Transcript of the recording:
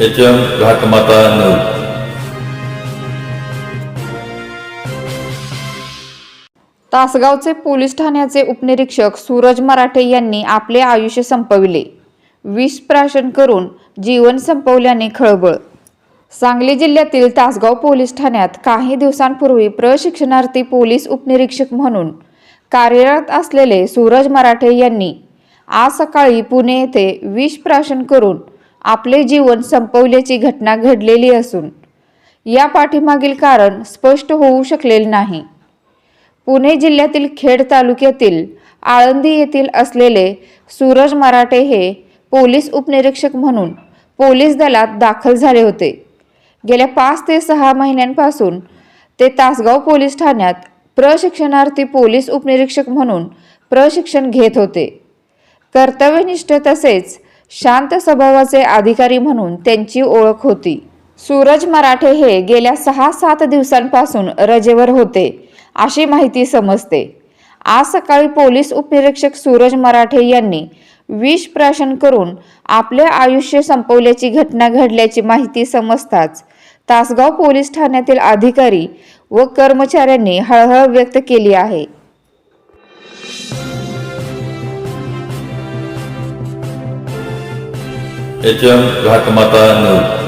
H M घाटमाता नऊ तासगावचे police ठाण्याचे उपनिरीक्षक सूरज मराठे यांनी आपले आयुष्य संपविले. विष प्राशन करून जीवन संपवल्याने खळबळ. सांगली जिल्ह्यातील तासगाव पोलीस ठाण्यात काही दिवसांपूर्वी प्रशिक्षणार्थी पोलीस उपनिरीक्षक म्हणून कार्यरत असलेले सूरज मराठे यांनी आज सकाळी पुणे येथे विष प्राशन करून आपले जीवन संपवल्याची घटना घडलेली असून या पाठीमागील कारण स्पष्ट होऊ शकलेले नाही. पुणे जिल्ह्यातील खेड तालुक्यातील आळंदी येथील असलेले सूरज मराठे हे पोलीस उपनिरीक्षक म्हणून पोलीस दलात दाखल झाले होते. गेल्या पाच ते सहा महिन्यांपासून ते तासगाव पोलीस ठाण्यात प्रशिक्षणार्थी पोलीस उपनिरीक्षक म्हणून प्रशिक्षण घेत होते. कर्तव्यनिष्ठ तसेच शांत स्वभावाचे अधिकारी म्हणून त्यांची ओळख होती. सूरज मराठे हे गेल्या सहा सात दिवसांपासून रजेवर होते अशी माहिती समजते. आज सकाळी पोलीस उपनिरीक्षक सूरज मराठे यांनी विष प्राशन करून आपले आयुष्य संपवल्याची घटना घडल्याची माहिती समजताच तासगाव पोलीस ठाण्यातील अधिकारी व कर्मचाऱ्यांनी हळहळ व्यक्त केली आहे. एच एम घाटमाता नऊ